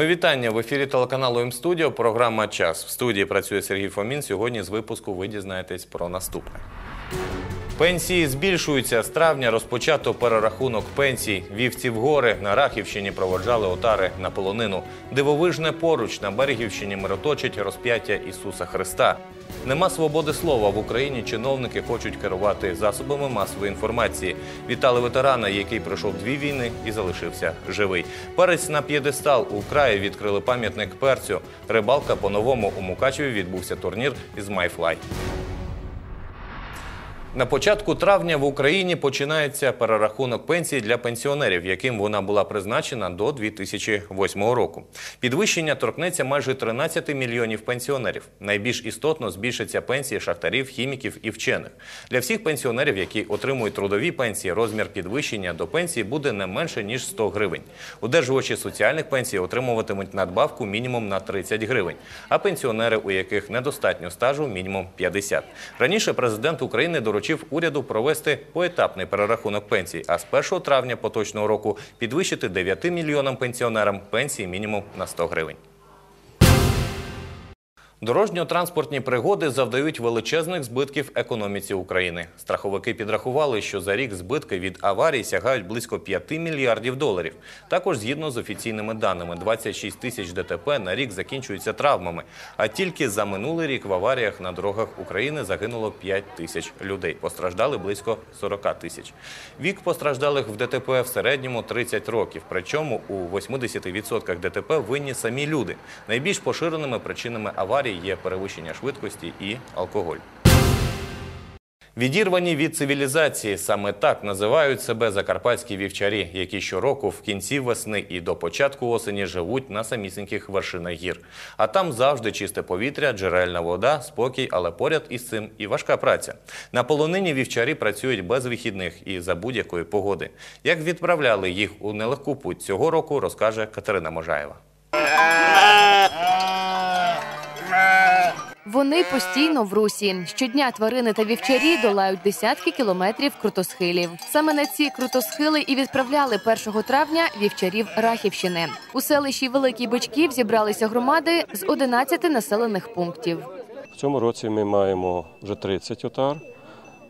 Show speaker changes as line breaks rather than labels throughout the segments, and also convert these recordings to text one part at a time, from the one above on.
Мої вітання в ефірі телеканалу М-студіо. Програма Час. В студії працює Сергій Фомін. Сьогодні з випуску ви дізнаєтесь про наступне. Пенсії збільшуються. З травня розпочато перерахунок пенсій. Вівці в гори на Рахівщині проводжали отари на полонину. Дивовижне поруч на Берегівщині мироточить розп'яття Ісуса Христа. Нема свободи слова в Україні. Чиновники хочуть керувати засобами масової інформації. Вітали ветерана, який пройшов дві війни і залишився живий. Перець на п'єдестал у краї відкрили пам'ятник перцю. Рибалка по-новому у Мукачеві відбувся турнір із Майфлай. На початку травня в Україні починається перерахунок пенсії для пенсіонерів, яким вона була призначена до 2008 року. Підвищення торкнеться майже 13 мільйонів пенсіонерів. Найбільш істотно збільшаться пенсії шахтарів, хіміків і вчених. Для всіх пенсіонерів, які отримують трудові пенсії, розмір підвищення до пенсії буде не менше ніж 100 гривень. Удержувачі соціальних пенсій отримуватимуть надбавку мінімум на 30 гривень, а пенсіонери, у яких недостатньо стажу, мінімум 50. Раніше президент України доручив уряду провести поетапний перерахунок пенсій, а з 1 травня поточного року підвищити 9 мільйонам пенсіонерам пенсії мінімум на 100 гривень. Дорожньо-транспортні пригоди завдають величезних збитків економіці України. Страховики підрахували, що за рік збитки від аварій сягають близько 5 мільярдів доларів. Також, згідно з офіційними даними, 26 тисяч ДТП на рік закінчуються травмами. А тільки за минулий рік в аваріях на дорогах України загинуло 5 тисяч людей. Постраждали близько 40 тисяч. Вік постраждалих в ДТП в середньому 30 років. Причому у 80% ДТП винні самі люди. Найбільш поширеними причинами аварій є перевищення швидкості і алкоголь. Відірвані від цивілізації саме так називають себе закарпатські вівчарі, які щороку в кінці весни і до початку осені живуть на самісіньких вершинах гір. А там завжди чисте повітря, джерельна вода, спокій, але поряд із цим і важка праця. На полонині вівчарі працюють без вихідних і за будь-якої погоди. Як відправляли їх у нелегку путь цього року, розкаже Катерина Можаєва.
Вони постійно в русі. Щодня тварини та вівчарі долають десятки кілометрів крутосхилів. Саме на ці крутосхили і відправляли 1 травня вівчарів Рахівщини. У селищі Великий Бичків зібралися громади з 11 населених пунктів.
В цьому році ми маємо вже 30 отар,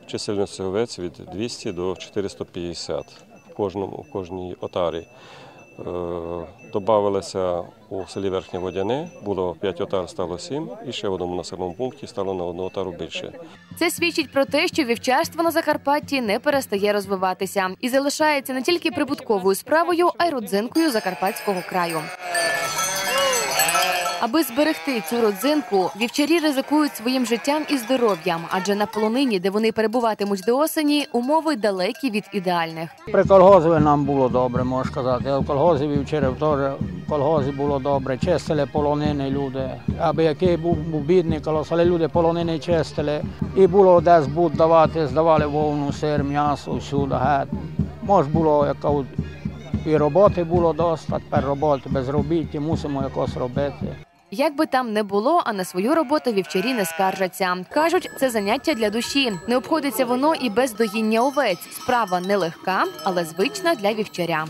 чисельність овець від 200 до 450 в кожному в кожній отарі. Е, у селі Верхнє Водяне, було 5 отар, стало 7, і ще в одному населеному пункті стало на одну отару більше.
Це свідчить про те, що вівчарство на Закарпатті не перестає розвиватися і залишається не тільки прибутковою справою, а й родзинкою закарпатського краю. Аби зберегти цю родзинку, вівчарі ризикують своїм життям і здоров'ям, адже на полонині, де вони перебуватимуть до осені, умови далекі від ідеальних.
При колгозі нам було добре, можна сказати. В колгозі вівчарів теж колгозі було добре. Чистили полонини люди. Аби який був, був бідний колос, але люди полонини чистили. І було де збут давати, здавали вовну, сир, м'ясо, всюди. Геть. Може було яка і роботи було доста, тепер роботи без робіті, мусимо якось робити.
Як би там не було, а на свою роботу вівчарі не скаржаться. кажуть, це заняття для душі. Не обходиться воно і без доїння овець. Справа нелегка, але звична для вівчаря.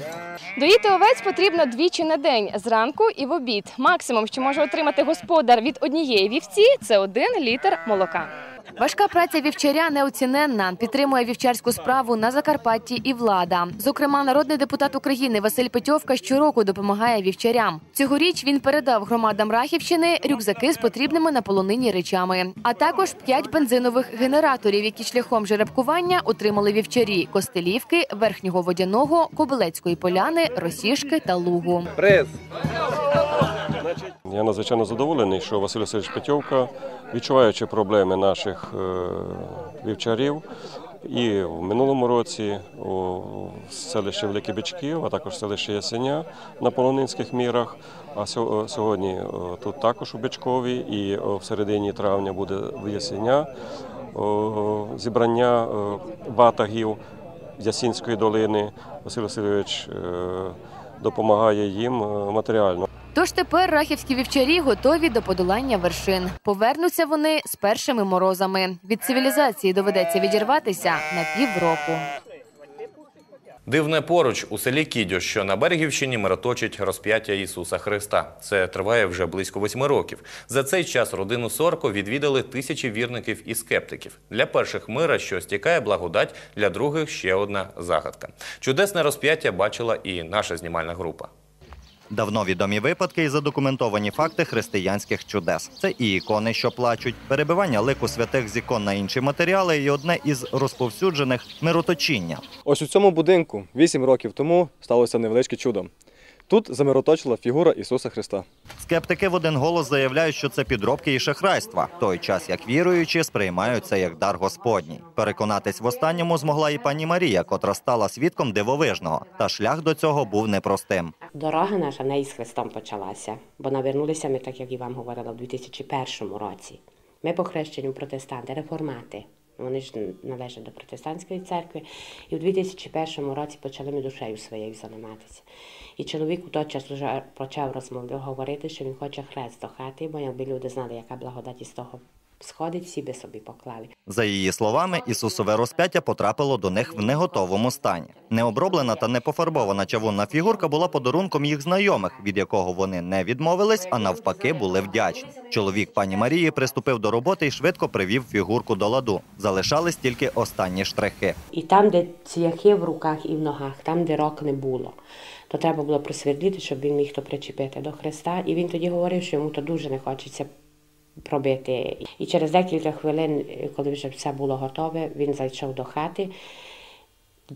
Доїти овець потрібно двічі на день зранку і в обід. Максимум, що може отримати господар від однієї вівці, це один літр молока.
Важка праця вівчаря неоціненна. Підтримує вівчарську справу на Закарпатті і влада. Зокрема, народний депутат України Василь Петьовка щороку допомагає вівчарям. Цьогоріч він передав громадам Рахівщини рюкзаки з потрібними на полонині речами, а також п'ять бензинових генераторів, які шляхом жеребкування отримали вівчарі Костелівки, Верхнього Водяного, Кобилецької поляни, Росішки та Лугу.
Я надзвичайно задоволений, що Василь Васильович Петьовка, відчуваючи проблеми наших е, вівчарів, і в минулому році у селищі Великі Бичків, а також селище Ясеня на полонинських мірах. А сьо- сьогодні е, тут також у Бичкові, і е, в середині травня буде в Ясеня зібрання е, ватагів Ясінської долини. Василь Васильович е, допомагає їм е, матеріально.
Тож тепер рахівські вівчарі готові до подолання вершин. Повернуться вони з першими морозами. Від цивілізації доведеться відірватися на півроку.
Дивне поруч у селі Кідьо, що на Берегівщині мироточить розп'яття Ісуса Христа. Це триває вже близько восьми років. За цей час родину Сорко відвідали тисячі вірників і скептиків. Для перших мира, що стікає благодать, для других ще одна загадка. Чудесне розп'яття бачила і наша знімальна група.
Давно відомі випадки і задокументовані факти християнських чудес. Це і ікони, що плачуть, перебивання лику святих з ікон на інші матеріали, і одне із розповсюджених мироточіння.
Ось у цьому будинку вісім років тому сталося невеличке чудо. Тут замироточила фігура Ісуса Христа.
Скептики в один голос заявляють, що це підробки і шахрайства, в той час як віруючі сприймають це як дар Господній. Переконатись в останньому змогла і пані Марія, котра стала свідком дивовижного. Та шлях до цього був непростим.
Дорога наша не із Христом почалася, бо навернулися ми, так як і вам говорила, в 2001 році. Ми по хрещенню протестанти, реформати. Вони ж належать до протестантської церкви. І в 2001 році почали ми душею своєю займатися. І чоловік у той час вже почав розмовляти, говорити, що він хоче хрест до хати, бо якби люди знали, яка благодать із того сходить, всі би собі поклали.
За її словами, Ісусове розп'яття потрапило до них в неготовому стані. Необроблена та не пофарбована чавунна фігурка була подарунком їх знайомих, від якого вони не відмовились, а навпаки були вдячні. Чоловік пані Марії приступив до роботи і швидко привів фігурку до ладу. Залишались тільки останні штрихи.
І там, де цвяхи в руках і в ногах, там, де рок не було, то треба було просвердлити, щоб він міг то причепити до Христа. І він тоді говорив, що йому то дуже не хочеться пробити. І через декілька хвилин, коли вже все було готове, він зайшов до хати,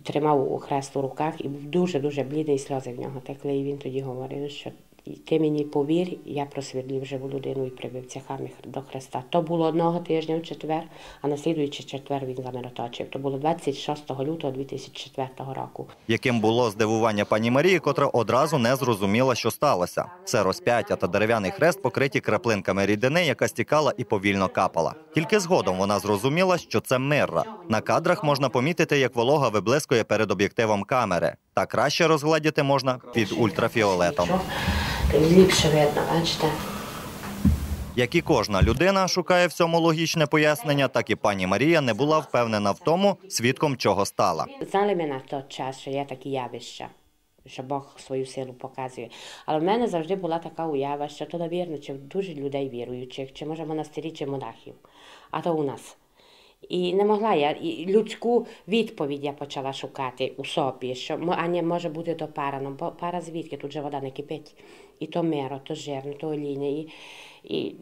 тримав хрест у руках і був дуже-дуже блідий, сльози в нього текли. І він тоді говорив, що ти мені повір, я просвітлив живу людину і прибив цяхами до Христа. То було одного тижня в четвер, а на слідуючий четвер він замироточив. То було 26 лютого 2004 року.
Яким було здивування пані Марії, котра одразу не зрозуміла, що сталося. Все розп'яття та дерев'яний хрест покриті краплинками рідини, яка стікала і повільно капала. Тільки згодом вона зрозуміла, що це мирра. На кадрах можна помітити, як волога виблискує перед об'єктивом камери. Та краще розгледіти можна під ультрафіолетом.
Ліпше видно, бачите?
Як і кожна людина шукає в цьому логічне пояснення, так і пані Марія не була впевнена в тому, свідком чого стала.
Знали ми на той час, що є такі явища, що Бог свою силу показує. Але в мене завжди була така уява, що то довірно, чи дуже людей віруючих, чи може монастирі, чи монахів. А то у нас. І не могла я і людську відповідь я почала шукати у собі, що мо- а не може бути то пара. Ну, бо пара звідки тут же вода не кипить. І то миро, то жирно, то олійне. І, і,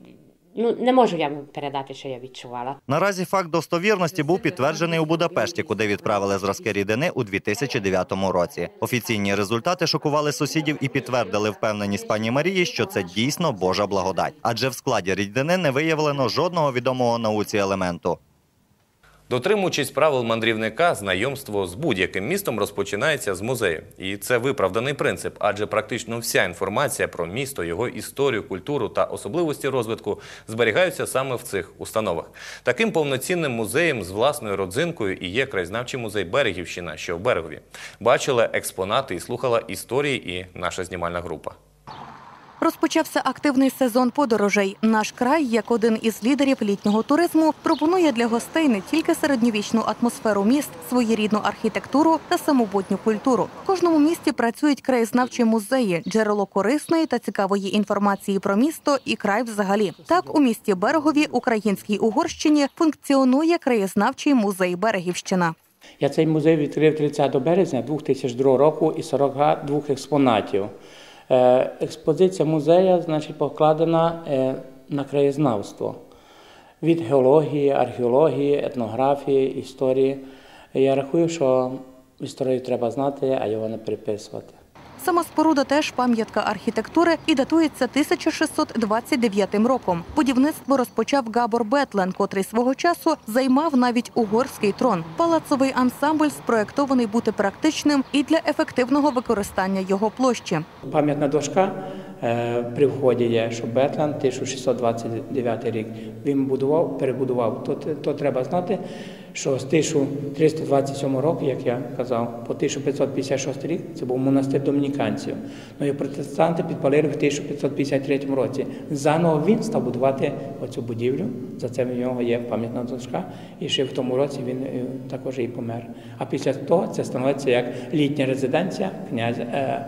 ну, не можу я передати, що я відчувала.
Наразі факт достовірності був підтверджений у Будапешті, куди відправили зразки рідини у 2009 році. Офіційні результати шокували сусідів і підтвердили впевненість пані Марії, що це дійсно Божа благодать, адже в складі рідини не виявлено жодного відомого науці елементу.
Дотримуючись правил мандрівника, знайомство з будь-яким містом розпочинається з музею. І це виправданий принцип, адже практично вся інформація про місто, його історію, культуру та особливості розвитку зберігаються саме в цих установах. Таким повноцінним музеєм з власною родзинкою і є краєзнавчий музей Берегівщина, що в Берегові. Бачила експонати і слухала історії і наша знімальна група.
Розпочався активний сезон подорожей. Наш край, як один із лідерів літнього туризму, пропонує для гостей не тільки середньовічну атмосферу міст, своєрідну архітектуру та самобутню культуру. В кожному місті працюють краєзнавчі музеї, джерело корисної та цікавої інформації про місто і край взагалі. Так, у місті Берегові, Українській Угорщині, функціонує краєзнавчий музей Берегівщина.
Я цей музей відкрив 30 березня 2002 року і 42 експонатів. Е, Експозиція музею значить, покладена е, на краєзнавство від геології, археології, етнографії, історії. Я рахую, що історію треба знати, а його не переписувати.
Сама споруда теж пам'ятка архітектури і датується 1629 роком. Будівництво розпочав Габор Бетлен, котрий свого часу займав навіть угорський трон. Палацовий ансамбль спроєктований бути практичним і для ефективного використання його площі.
Пам'ятна дошка При вході є, що Бетлан 1629 рік він будував, перебудував. То, то треба знати, що з 1327 року, як я казав, по 1556 рік це був монастир домініканців. Ну і протестанти підпалили в 1553 році. Заново він став будувати оцю будівлю. За це в нього є пам'ятна дошка. І ще в тому році він е, також і помер. А після того це становиться як літня резиденція князя, е,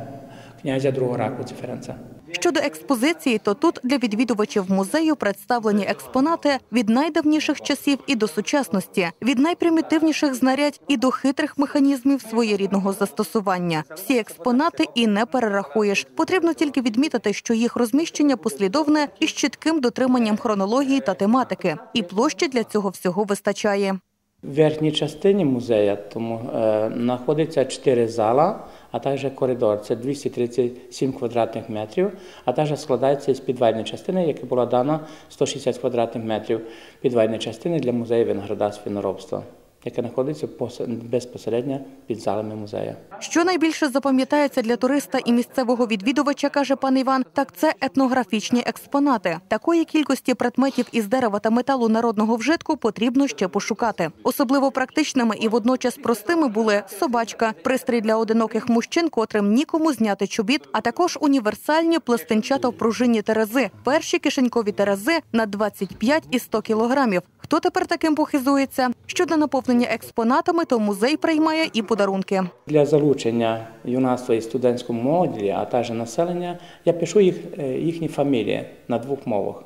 князя другого раку Циференца.
Щодо експозиції, то тут для відвідувачів музею представлені експонати від найдавніших часів і до сучасності, від найпримітивніших знарядь і до хитрих механізмів своєрідного застосування. Всі експонати і не перерахуєш. Потрібно тільки відмітити, що їх розміщення послідовне і з чітким дотриманням хронології та тематики. І площі для цього всього вистачає.
В верхній частині музею тому е, знаходиться чотири зала, а також коридор. Це 237 квадратних метрів, а також складається із підвальної частини, яка була дана 160 квадратних метрів підвальної частини для музею винограда свиноробства, яка знаходиться пос- безпосередньо під залами музею.
Що найбільше запам'ятається для туриста і місцевого відвідувача, каже пан Іван, так це етнографічні експонати. Такої кількості предметів із дерева та металу народного вжитку потрібно ще пошукати. Особливо практичними і водночас простими були собачка, пристрій для одиноких мужчин, котрим нікому зняти чобіт, а також універсальні пластинчата в пружинні терези, перші кишенькові терези на 25 і 100 кілограмів. Хто тепер таким похизується? Щодо наповнення експонатами, то музей приймає і подарунки.
Для залучення юнацтва і студентської молоді, а також населення, я пишу їх, е, їхні фамілії на двох мовах.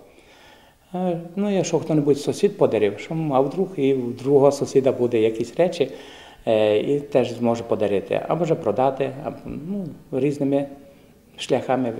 Е, Ну, якщо хто-небудь сусід подарив, що а вдруг і в другого сусіда буде якісь речі, е, і теж зможе подарити, або ж продати, або, ну, різними шляхами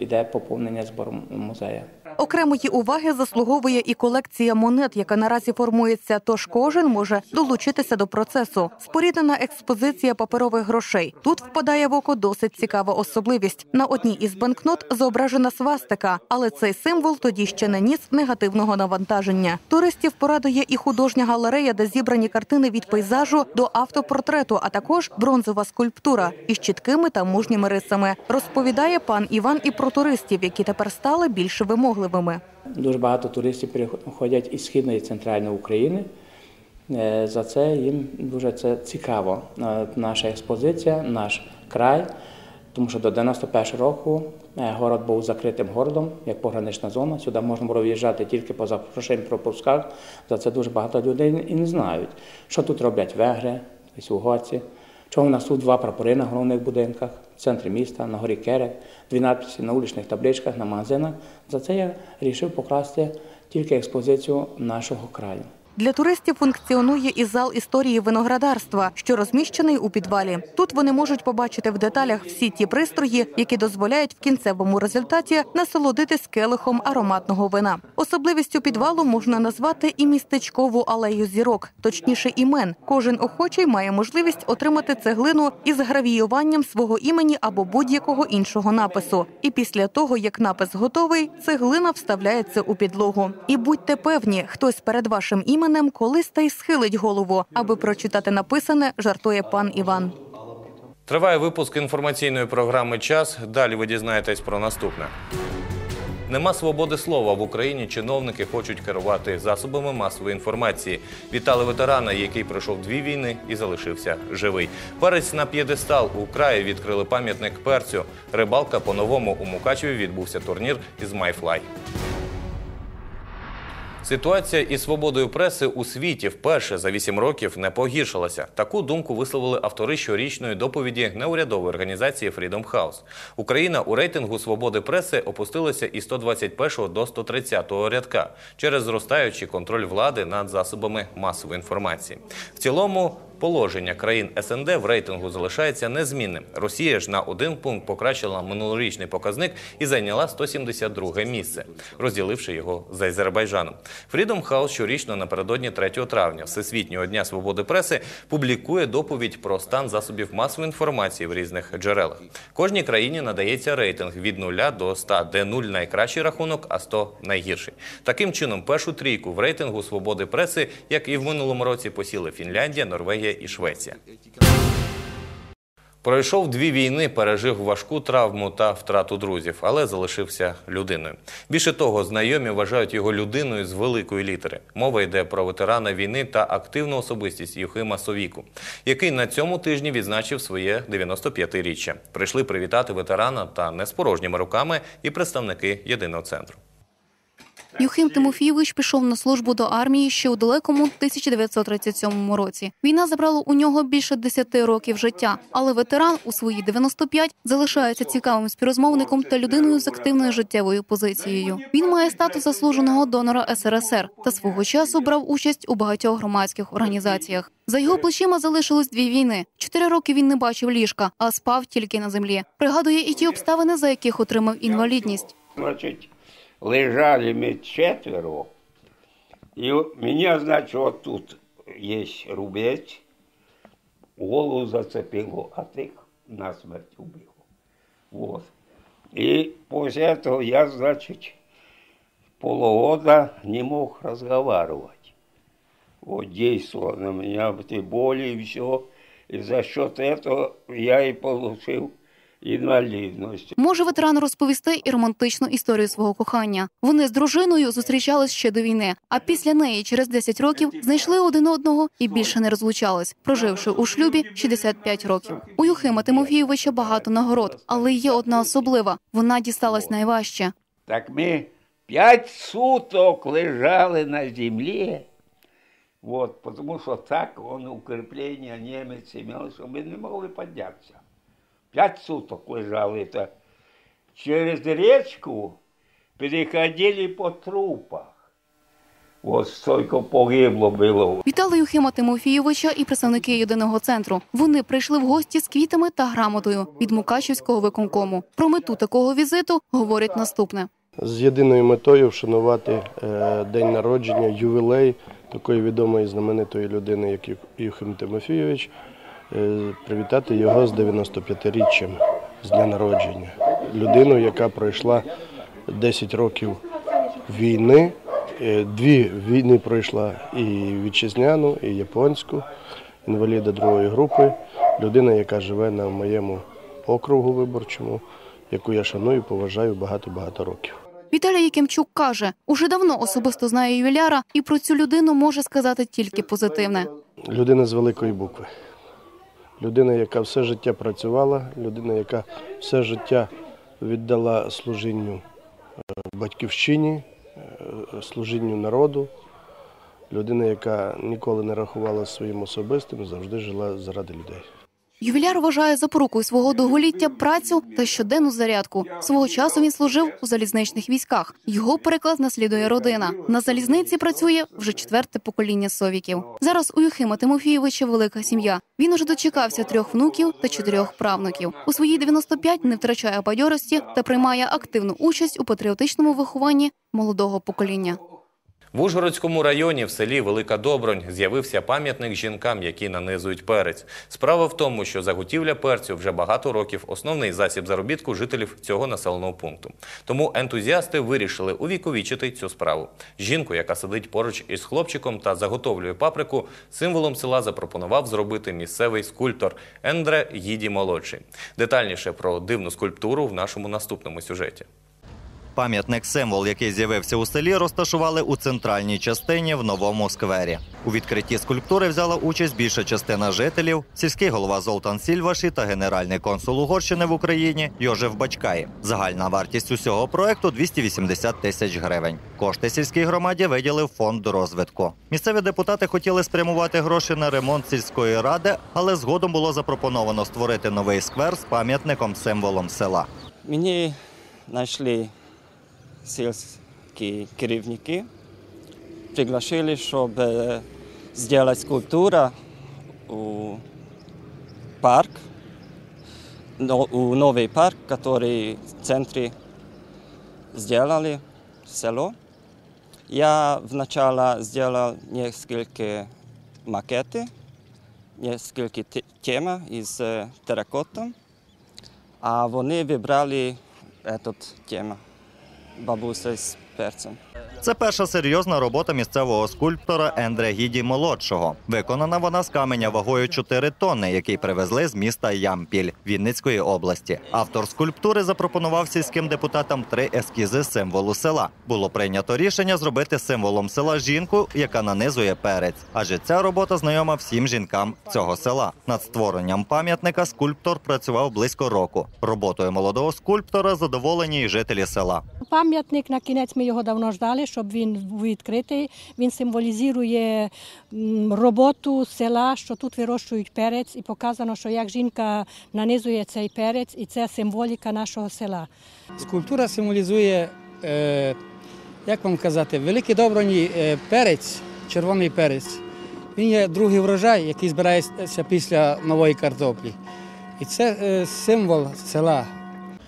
йде поповнення збору музею.
Окремої уваги заслуговує і колекція монет, яка наразі формується. Тож кожен може долучитися до процесу. Споріднена експозиція паперових грошей. Тут впадає в око досить цікава особливість. На одній із банкнот зображена свастика, але цей символ тоді ще не ніс негативного навантаження. Туристів порадує і художня галерея, де зібрані картини від пейзажу до автопортрету, а також бронзова скульптура із чіткими та мужніми рисами. Розповідає пан Іван і про туристів, які тепер стали більш вимогливими.
Дуже багато туристів приходять із східної і центральної України. Е, За це їм дуже це цікаво. Е, Наша експозиція, наш край, тому що до 91 року е, город був закритим городом, як погранична зона. Сюди можна було в'їжджати тільки по запрошенням пропусках. За це дуже багато людей і не знають, що тут роблять вегри, угорці. Чому у нас тут два прапори на головних будинках, в центрі міста, на горі Керек, дві надписи на вуличних табличках, на магазинах. За це я вирішив покласти тільки експозицію нашого краю.
Для туристів функціонує і зал історії виноградарства, що розміщений у підвалі. Тут вони можуть побачити в деталях всі ті пристрої, які дозволяють в кінцевому результаті насолодитись келихом ароматного вина. Особливістю підвалу можна назвати і містечкову алею зірок, точніше імен. Кожен охочий має можливість отримати цеглину із гравіюванням свого імені або будь-якого іншого напису. І після того, як напис готовий, цеглина вставляється у підлогу. І будьте певні, хтось перед вашим іменем колись та й схилить голову, аби прочитати написане, жартує пан Іван.
Триває випуск інформаційної програми Час. Далі ви дізнаєтесь про наступне. Нема свободи слова в Україні. Чиновники хочуть керувати засобами масової інформації. Вітали ветерана, який пройшов дві війни і залишився живий. Перець на п'єдестал у краї відкрили пам'ятник перцю. Рибалка по-новому у Мукачеві відбувся турнір із Майфлай. Ситуація із свободою преси у світі вперше за вісім років не погіршилася. Таку думку висловили автори щорічної доповіді неурядової організації Freedom House. Україна у рейтингу свободи преси опустилася із 121 до 130 рядка через зростаючий контроль влади над засобами масової інформації. В цілому Положення країн СНД в рейтингу залишається незмінним. Росія ж на один пункт покращила минулорічний показник і зайняла 172 місце, розділивши його з Азербайджаном. Freedom House щорічно напередодні 3 травня, Всесвітнього дня свободи преси, публікує доповідь про стан засобів масової інформації в різних джерелах. Кожній країні надається рейтинг від 0 до 100, де 0 – найкращий рахунок, а 100 – найгірший. Таким чином, першу трійку в рейтингу свободи преси, як і в минулому році, посіли Фінляндія, Норвегія і Швеція. Пройшов дві війни, пережив важку травму та втрату друзів, але залишився людиною. Більше того, знайомі вважають його людиною з великої літери. Мова йде про ветерана війни та активну особистість Юхима Совіку, який на цьому тижні відзначив своє 95-річчя. Прийшли привітати ветерана та не з порожніми руками і представники єдиного центру.
Юхим Тимофійович пішов на службу до армії ще у далекому 1937 році. Війна забрала у нього більше 10 років життя, але ветеран у свої 95 залишається цікавим співрозмовником та людиною з активною життєвою позицією. Він має статус заслуженого донора СРСР та свого часу брав участь у багатьох громадських організаціях. За його плечима залишилось дві війни. Чотири роки він не бачив ліжка, а спав тільки на землі. Пригадує і ті обставини, за яких отримав інвалідність.
Значить, лежали ми четверо, і у мене, значить, от тут є рубець, голову зацепило, а тих насмерть убило. Вот. И после этого я, значит, полгода не мог разговаривать. Вот действовало на меня эти боли и все. И за счет этого я и получил инвалидность.
Може ветеран розповісти і романтичну історію свого кохання. Вони з дружиною зустрічались ще до війни, а після неї, через 10 років, знайшли один одного і більше не розлучались, проживши у шлюбі 65 років. У Юхима Тимофійовича багато нагород, але є одна особлива. Вона дісталась найважче.
Так ми п'ять суток лежали на землі. Вот, потому що так он укріплення німець имел, що ми не могли піднятися. П'ять суток лежали. Это через речку переходили по трупах. Вот столько погибло було.
Вітали Юхима Тимофійовича і представники єдиного центру. Вони прийшли в гості з квітами та грамотою від Мукачівського виконкому. Про мету такого візиту говорять наступне.
з єдиною метою вшанувати е, день народження, ювілей такої відомої знаменитої людини, як Юхим Тимофійович, привітати його з 95-річчям з дня народження. Людину, яка пройшла 10 років війни, е, дві війни пройшла і вітчизняну, і японську, інваліда другої групи, людина, яка живе на моєму округу виборчому, яку я шаную, поважаю багато-багато років.
Віталій Якимчук каже, уже давно особисто знає ювіляра і про цю людину може сказати тільки позитивне.
Людина з великої букви. Людина, яка все життя працювала, людина, яка все життя віддала служінню е, батьківщині, е, служінню народу. Людина, яка ніколи не рахувала своїм особистим, завжди жила заради людей.
Ювіляр вважає запорукою свого довголіття працю та щоденну зарядку. Свого часу він служив у залізничних військах. Його переклад наслідує родина. На залізниці працює вже четверте покоління совіків. Зараз у Юхима Тимофійовича велика сім'я. Він уже дочекався трьох внуків та чотирьох правнуків. У свої 95 не втрачає бадьорості та приймає активну участь у патріотичному вихованні молодого покоління.
В Ужгородському районі в селі Велика Добронь з'явився пам'ятник жінкам, які нанизують перець. Справа в тому, що заготівля перцю вже багато років основний засіб заробітку жителів цього населеного пункту. Тому ентузіасти вирішили увіковічити цю справу. Жінку, яка сидить поруч із хлопчиком та заготовлює паприку, символом села запропонував зробити місцевий скульптор Ендре Гіді молодший. Детальніше про дивну скульптуру в нашому наступному сюжеті.
Пам'ятник символ, який з'явився у селі, розташували у центральній частині в новому сквері. У відкритті скульптури взяла участь більша частина жителів, сільський голова Золтан Сільваші та генеральний консул Угорщини в Україні Йожев Бачкай. Загальна вартість усього проекту 280 тисяч гривень. Кошти сільській громаді виділив фонд розвитку. Місцеві депутати хотіли спрямувати гроші на ремонт сільської ради, але згодом було запропоновано створити новий сквер з пам'ятником символом села.
Мені знайшли сільські керівники, приглашили, щоб е, зробити скульптуру у парк, но- у новий парк, який в центрі сделали село. Я вначале сделал несколько макеты, несколько те- тем из э, терракота, а вони вибрали этот тему. Бабуся з перцем.
Це перша серйозна робота місцевого скульптора Ендре Гіді молодшого. Виконана вона з каменя вагою 4 тонни, який привезли з міста Ямпіль Вінницької області. Автор скульптури запропонував сільським депутатам три ескізи символу села. Було прийнято рішення зробити символом села жінку, яка нанизує перець. Адже ця робота знайома всім жінкам цього села. Над створенням пам'ятника скульптор працював близько року. Роботою молодого скульптора задоволені й жителі села.
Пам'ятник на кінець ми його давно ждали, щоб він був відкритий. Він символізує роботу села, що тут вирощують перець, і показано, що як жінка нанизує цей перець, і це символіка нашого села.
Скульптура символізує, е, як вам казати, великий доброні е, перець, червоний перець. Він є другий врожай, який збирається після нової картоплі. І це е, символ села.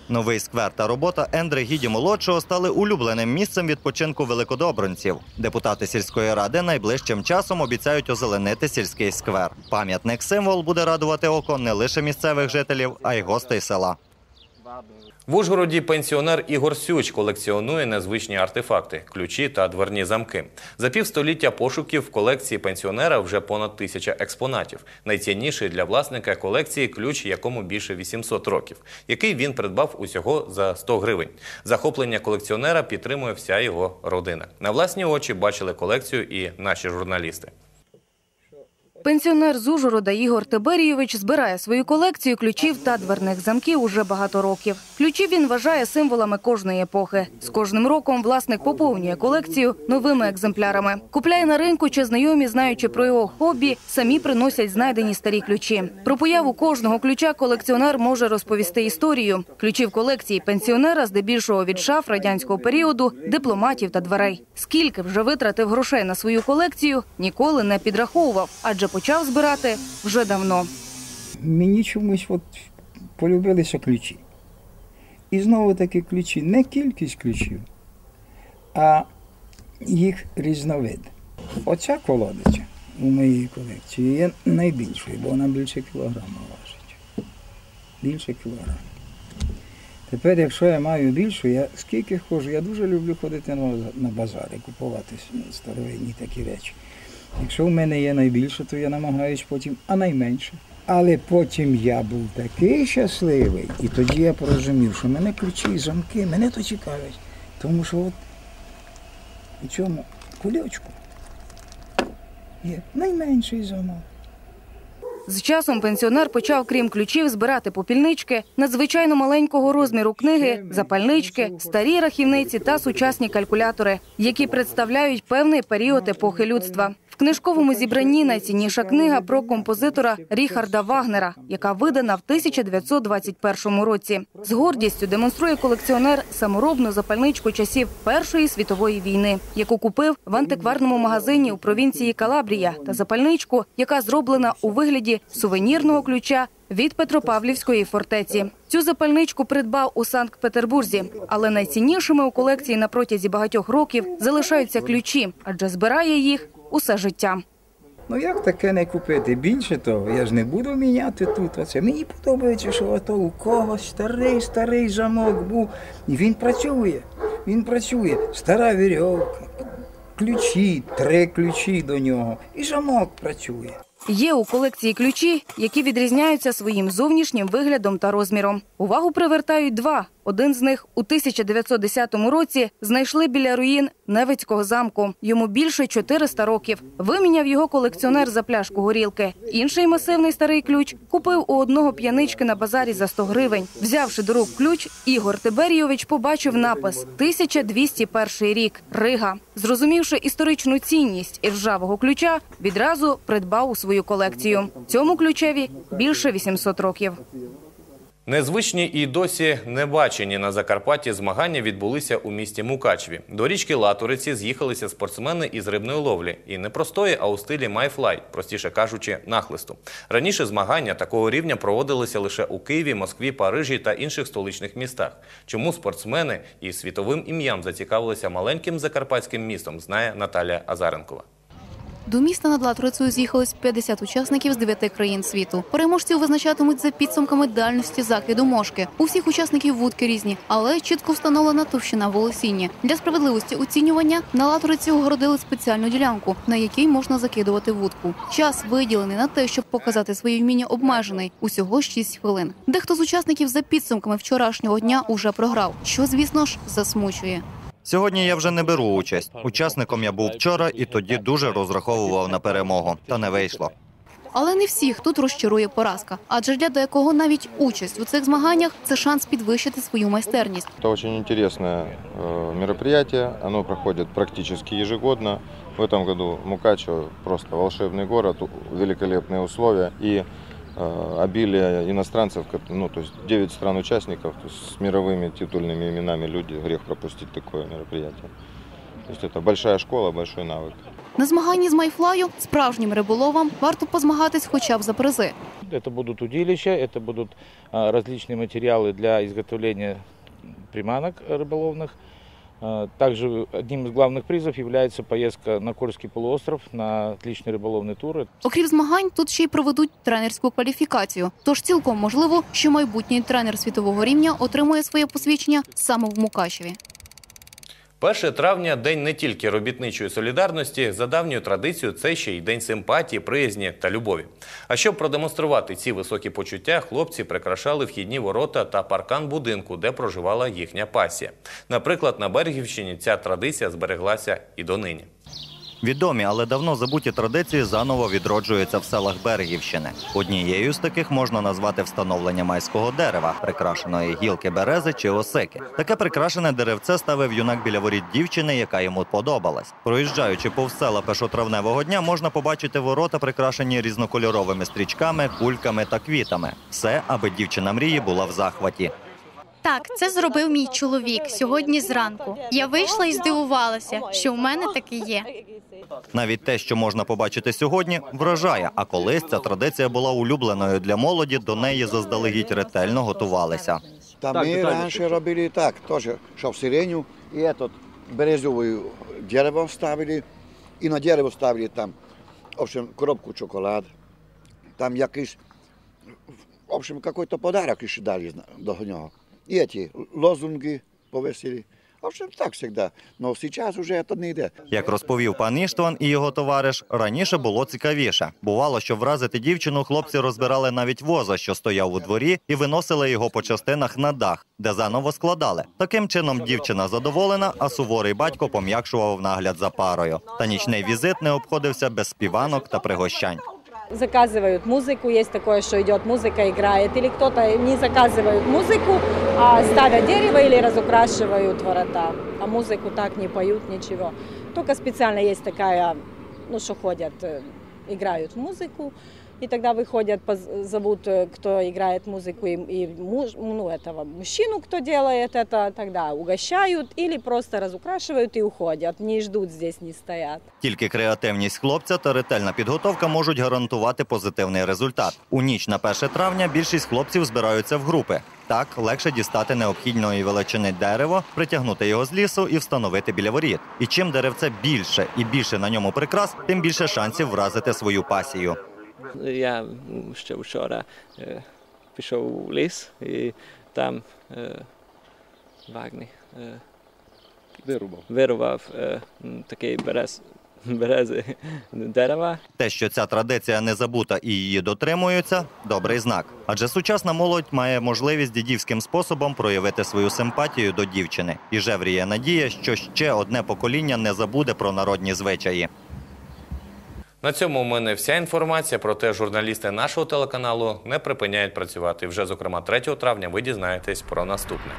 Новий сквер та робота Ендри Гіді молодшого стали улюбленим місцем відпочинку великодобронців. Депутати сільської ради найближчим часом обіцяють озеленити сільський сквер. Пам'ятник символ буде радувати око не лише місцевих жителів, а й гостей села.
В Ужгороді пенсіонер Ігор Сюч колекціонує незвичні артефакти, ключі та дверні замки. За півстоліття пошуків в колекції пенсіонера вже понад тисяча експонатів. Найцінніший для власника колекції ключ, якому більше 800 років, який він придбав усього за 100 гривень. Захоплення колекціонера підтримує вся його родина. На власні очі бачили колекцію і наші журналісти.
Пенсіонер з Ужгорода Ігор Тиберійович збирає свою колекцію ключів та дверних замків уже багато років. Ключі він вважає символами кожної епохи. З кожним роком власник поповнює колекцію новими екземплярами. Купляє на ринку чи знайомі, знаючи про його хобі, самі приносять знайдені старі ключі. Про появу кожного ключа колекціонер може розповісти історію. Ключі в колекції пенсіонера здебільшого від шаф радянського періоду, дипломатів та дверей. Скільки вже витратив грошей на свою колекцію, ніколи не підраховував, адже почав збирати вже давно.
Мені чомусь от полюбилися ключі. І знову таки ключі, не кількість ключів, а їх різновид. Оця колодиця у моїй колекції є найбільшою, бо вона більше кілограма важить. Більше кілограма. Тепер, якщо я маю більшу, я скільки ходжу, я дуже люблю ходити на базари, купувати старовинні такі речі. Якщо в мене є найбільше, то я намагаюся потім, а найменше. Але потім я був такий щасливий, і тоді я порозумів, що мене ключі, замки, мене то цікавить. Тому що от у цьому кульочку є найменший замок.
З часом пенсіонер почав, крім ключів, збирати попільнички, надзвичайно маленького розміру книги, запальнички, старі рахівниці та сучасні калькулятори, які представляють певний період епохи людства. В книжковому зібранні найцінніша книга про композитора Ріхарда Вагнера, яка видана в 1921 році. З гордістю демонструє колекціонер саморобну запальничку часів Першої світової війни, яку купив в антикварному магазині у провінції Калабрія, та запальничку, яка зроблена у вигляді сувенірного ключа від Петропавлівської фортеці. Цю запальничку придбав у Санкт-Петербурзі, але найціннішими у колекції на протязі багатьох років залишаються ключі, адже збирає їх усе життя.
Ну як таке не купити? Більше того, я ж не буду міняти тут. Оце. Мені подобається, що ото у когось старий старий замок був. І він працює. Він працює. Стара вірьовка, ключі, три ключі до нього. І замок працює.
Є у колекції ключі, які відрізняються своїм зовнішнім виглядом та розміром. Увагу привертають два. Один з них у 1910 році знайшли біля руїн Невицького замку. Йому більше 400 років. Виміняв його колекціонер за пляшку горілки. Інший масивний старий ключ купив у одного п'янички на базарі за 100 гривень. Взявши до рук ключ, Ігор Тиберійович побачив напис «1201 рік. Рига. Зрозумівши історичну цінність іржавого ключа, відразу придбав у свою колекцію. Цьому ключеві більше 800 років.
Незвичні і досі не бачені на Закарпатті змагання відбулися у місті Мукачеві. До річки Латуриці з'їхалися спортсмени із рибної ловлі. І не простої, а у стилі майфлай, простіше кажучи, нахлисту. Раніше змагання такого рівня проводилися лише у Києві, Москві, Парижі та інших столичних містах. Чому спортсмени із світовим ім'ям зацікавилися маленьким закарпатським містом, знає Наталія Азаренкова.
До міста над Латрицею з'їхались 50 учасників з 9 країн світу. Переможців визначатимуть за підсумками дальності закиду мошки. У всіх учасників вудки різні, але чітко встановлена товщина волосіння. Для справедливості оцінювання на Латриці огородили спеціальну ділянку, на якій можна закидувати вудку. Час виділений на те, щоб показати свої вміння обмежений усього 6 хвилин. Дехто з учасників за підсумками вчорашнього дня уже програв, що звісно ж засмучує.
Сьогодні я вже не беру участь. Учасником я був вчора і тоді дуже розраховував на перемогу. Та не вийшло.
Але не всіх тут розчарує поразка, адже для деякого навіть участь у цих змаганнях це шанс підвищити свою майстерність.
Это очень интересное э, мероприятие. Оно проходит практически ежегодно. В этом году Мукачево просто волшебный город, у- великолепные условия и э, обилие иностранцев, кот- ну, то есть 9 стран-участников то есть с мировыми титульными именами люди, грех пропустить такое мероприятие. То есть это большая школа, большой навык.
На змаганні з майфлаю справжнім риболовам варто позмагатись хоча б за призи.
Это будут удилища, это будут а, различные материалы для изготовления приманок рыболовных. А, Также одним из главных призов является поездка на Кольский полуостров на отличные рыболовные туры.
Окрім змагань, тут ще й проведуть тренерську кваліфікацію. Тож цілком можливо, що майбутній тренер світового рівня отримує своє посвідчення саме в Мукачеві.
1 травня день не тільки робітничої солідарності, за давньою традицією це ще й день симпатії, приязні та любові. А щоб продемонструвати ці високі почуття, хлопці прикрашали вхідні ворота та паркан будинку, де проживала їхня пасія. Наприклад, на Бергівщині ця традиція збереглася і донині.
Відомі, але давно забуті традиції заново відроджуються в селах Берегівщини. Однією з таких можна назвати встановлення майського дерева, прикрашеної гілки берези чи осики. Таке прикрашене деревце ставив юнак біля воріт дівчини, яка йому подобалась. Проїжджаючи повз села першотравневого дня, можна побачити ворота, прикрашені різнокольоровими стрічками, кульками та квітами. Все, аби дівчина мрії була в захваті.
Так, це зробив мій чоловік сьогодні зранку. Я вийшла і здивувалася, що в мене таке є.
Навіть те, що можна побачити сьогодні, вражає. А колись ця традиція була улюбленою для молоді, до неї заздалегідь ретельно готувалися.
Та ми раніше робили так, теж, що в сиреню, і этот березовое дерево ставили, і на дерево ставили там, в общем, коробку чоколад, там якийсь, в общем, какой-то подарок ще дали до нього. І ці лозунги повесили. В общем, так завжди. Но зараз вже це не йде.
Як розповів пан Іштван і його товариш, раніше було цікавіше. Бувало, що вразити дівчину хлопці розбирали навіть воза, що стояв у дворі, і виносили його по частинах на дах, де заново складали. Таким чином дівчина задоволена, а суворий батько пом'якшував нагляд за парою. Та нічний візит не обходився без співанок та пригощань.
заказывают музыку, есть такое, что идет музыка, играет, или кто-то не заказывают музыку, а ставят дерево или разукрашивают ворота, а музыку так не поют, ничего. Только специально есть такая, ну что ходят, э, играют музыку, и тогда выходят, поз- зовут, э, кто играет музыку, и, и муж, ну, этого мужчину, кто делает это, тогда угощают или просто разукрашивают и уходят, не ждут здесь, не стоят.
Тільки креативність хлопця та ретельна підготовка можуть гарантувати позитивний результат. У ніч на 1 травня більшість хлопців збираються в групи. Так легше дістати необхідної величини дерево, притягнути його з лісу і встановити біля воріт. І чим деревце більше і більше на ньому прикрас, тим більше шансів вразити свою пасію.
Я ще вчора е, пішов у ліс і там е, Вагні е,
Вирубав.
вирубав е, такий берез, берези дерева.
Те, що ця традиція не забута і її дотримуються, добрий знак. Адже сучасна молодь має можливість дідівським способом проявити свою симпатію до дівчини. І жевріє надія, що ще одне покоління не забуде про народні звичаї.
На цьому у мене вся інформація. Проте журналісти нашого телеканалу не припиняють працювати. Вже, зокрема, 3 травня ви дізнаєтесь про наступне.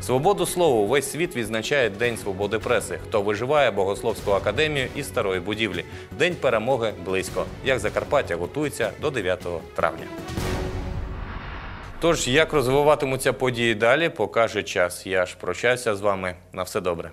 Свободу слова увесь світ відзначає День свободи преси. Хто виживає Богословську академію із старої будівлі. День перемоги близько. Як Закарпаття готується до 9 травня. Тож, як розвиватимуться події далі, покаже час. Я ж прощаюся з вами. На все добре.